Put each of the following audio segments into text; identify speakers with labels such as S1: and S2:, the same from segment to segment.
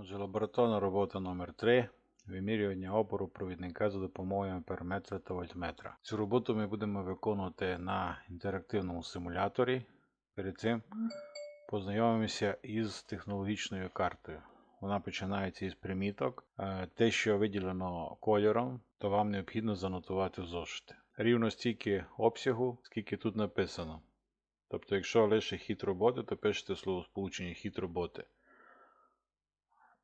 S1: Отже, лабораторна робота номер 3 Вимірювання опору провідника за допомогою амперметра та вольтметра. Цю роботу ми будемо виконувати на інтерактивному симуляторі. Перед цим познайомимося із технологічною картою. Вона починається із приміток. Е, Те, що виділено кольором, то вам необхідно занотувати в зошити. Рівно стільки обсягу, скільки тут написано. Тобто, якщо лише хід роботи, то пишете слово сполучення хід роботи.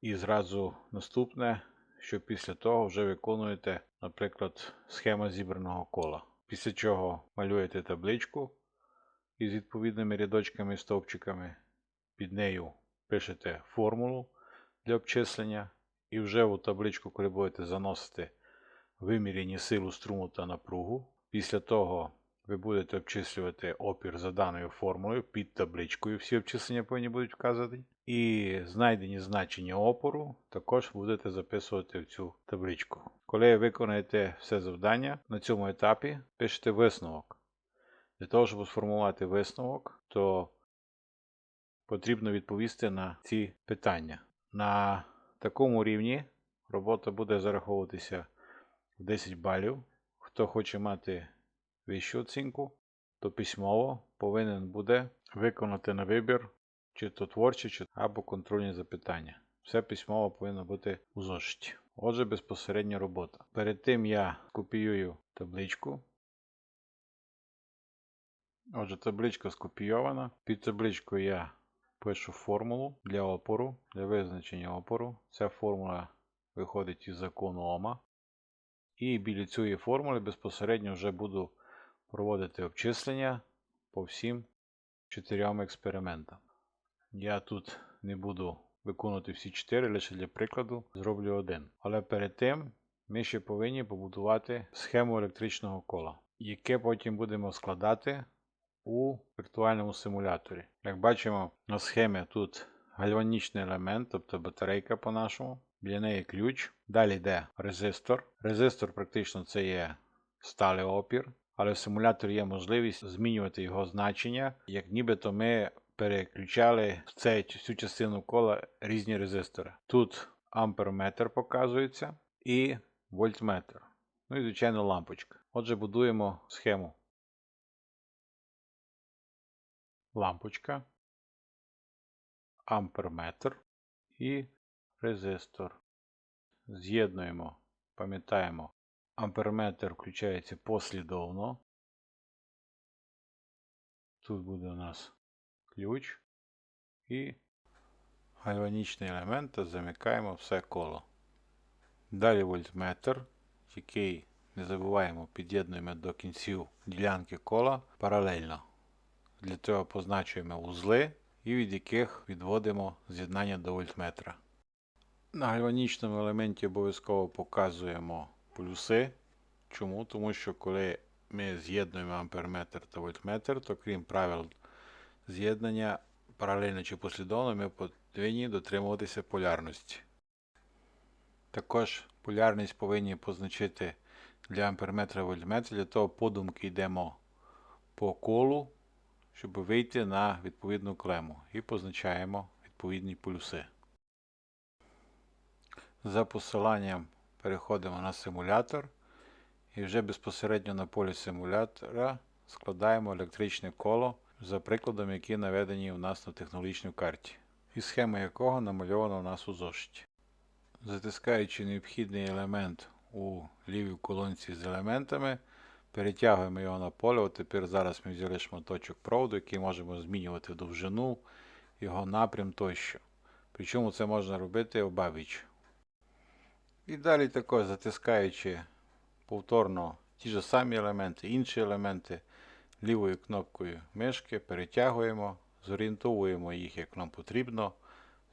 S1: І зразу наступне, що після того вже виконуєте, наприклад, схема зібраного кола. Після чого малюєте табличку із відповідними рядочками і стовпчиками. Під нею пишете формулу для обчислення. І вже у табличку, коли будете заносити виміряні силу струму та напругу. Після того ви будете обчислювати опір за даною формулою під табличкою. Всі обчислення повинні будуть вказані. І знайдені значення опору також будете записувати в цю табличку. Коли виконаєте все завдання, на цьому етапі пишете висновок. Для того, щоб сформувати висновок, то потрібно відповісти на ці питання. На такому рівні робота буде зараховуватися в 10 балів. Хто хоче мати вищу оцінку, то письмово повинен буде виконати на вибір чи то творчі, чи або контрольні запитання. Все письмово повинно бути у зошиті. Отже, безпосередня робота. Перед тим я копіюю табличку. Отже, табличка скопійована. Під табличкою я пишу формулу для опору, для визначення опору. Ця формула виходить із закону Ома. І біля цієї формули безпосередньо вже буду проводити обчислення по всім чотирьом експериментам. Я тут не буду виконувати всі чотири, лише для прикладу зроблю один. Але перед тим ми ще повинні побудувати схему електричного кола, яке потім будемо складати у віртуальному симуляторі. Як бачимо на схемі тут гальванічний елемент, тобто батарейка по-нашому. Біля неї ключ. Далі йде резистор. Резистор практично це є сталий опір, але в симуляторі є можливість змінювати його значення, як нібито ми переключали в цю частину кола різні резистори. Тут амперметр показується і вольтметр. Ну і, звичайно, лампочка. Отже, будуємо схему. Лампочка, амперметр і резистор. З'єднуємо, пам'ятаємо, амперметр включається послідовно. Тут буде у нас ключ і гальванічний елемент та замикаємо все коло. Далі вольтметр, який не забуваємо, під'єднуємо до кінців ділянки кола паралельно. Для цього позначуємо узли і від яких відводимо з'єднання до вольтметра. На гальванічному елементі обов'язково показуємо плюси. Чому? Тому що коли ми з'єднуємо амперметр та вольтметр, то крім правил з'єднання паралельно чи послідовно, ми повинні дотримуватися полярності. Також полярність повинні позначити для амперметра і вольтметра. Для того подумки йдемо по колу, щоб вийти на відповідну клему і позначаємо відповідні полюси. За посиланням переходимо на симулятор і вже безпосередньо на полі симулятора складаємо електричне коло за прикладом, які наведені у нас на технологічній карті, і схема якого намальована у нас у зошиті. Затискаючи необхідний елемент у лівій колонці з елементами, перетягуємо його на поле. От тепер зараз ми взяли шматочок проводу, який можемо змінювати довжину, його напрям тощо. Причому це можна робити обабіч. І далі також затискаючи повторно ті ж самі елементи, інші елементи лівою кнопкою мишки, перетягуємо, зорієнтовуємо їх, як нам потрібно,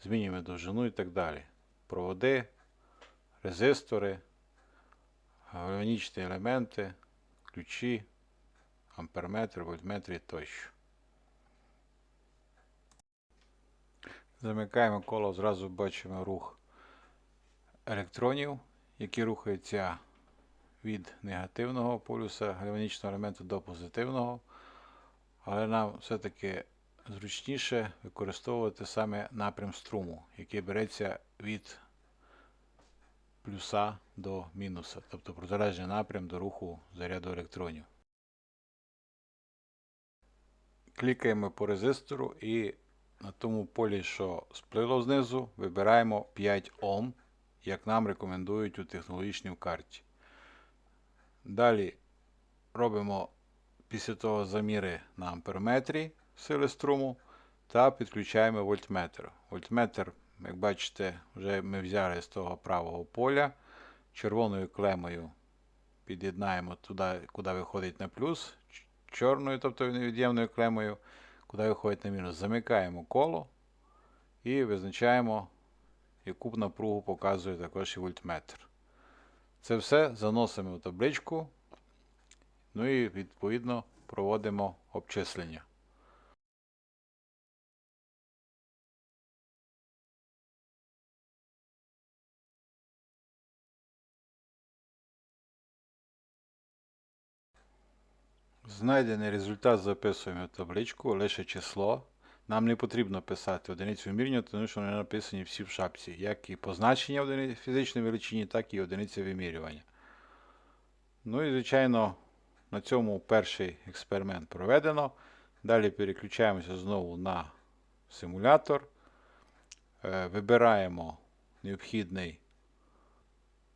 S1: змінюємо довжину і так далі. Проводи, резистори, гальванічні елементи, ключі, амперметр, вольтметр і тощо. Замикаємо коло, зразу бачимо рух електронів, які рухаються від негативного полюса гальванічного елементу до позитивного. Але нам все-таки зручніше використовувати саме напрям струму, який береться від плюса до мінуса, тобто протилежний напрям до руху заряду електронів. Клікаємо по резистору і на тому полі, що сплило знизу, вибираємо 5 Ом, як нам рекомендують у технологічній карті. Далі робимо після того заміри на амперметрі сили струму та підключаємо вольтметр. Вольтметр, як бачите, вже ми взяли з того правого поля. Червоною клемою під'єднаємо туди, куди виходить на плюс, чорною, тобто невід'ємною клемою, куди виходить на мінус. Замикаємо коло і визначаємо, яку напругу показує також і вольтметр. Це все заносимо в табличку, ну і відповідно проводимо обчислення. Знайдений результат записуємо в табличку, лише число. Нам не потрібно писати одиницю вимірювання, тому що вони написані всі в шапці, як і позначення одиниці фізичної величині, так і одиниці вимірювання. Ну і, звичайно, на цьому перший експеримент проведено. Далі переключаємося знову на симулятор. Е, Вибираємо необхідний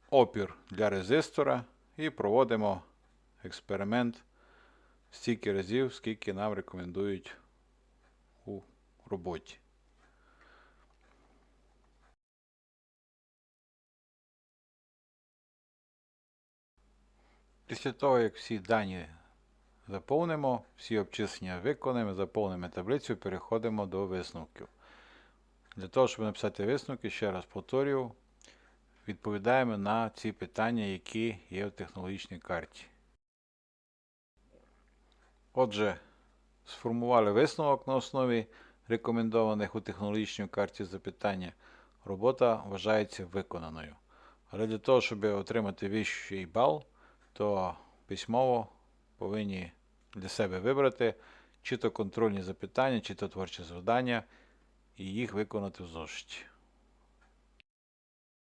S1: опір для резистора і проводимо експеримент стільки разів, скільки нам рекомендують роботі. Після того, як всі дані заповнимо, всі обчислення виконаємо, заповнимо таблицю, переходимо до висновків. Для того, щоб написати висновки, ще раз повторюю, відповідаємо на ці питання, які є в технологічній карті. Отже, сформували висновок на основі рекомендованих у технологічній карті запитання. Робота вважається виконаною. Але для того, щоб отримати вищий бал, то письмово повинні для себе вибрати чи то контрольні запитання, чи то творчі завдання, і їх виконати в зошиті.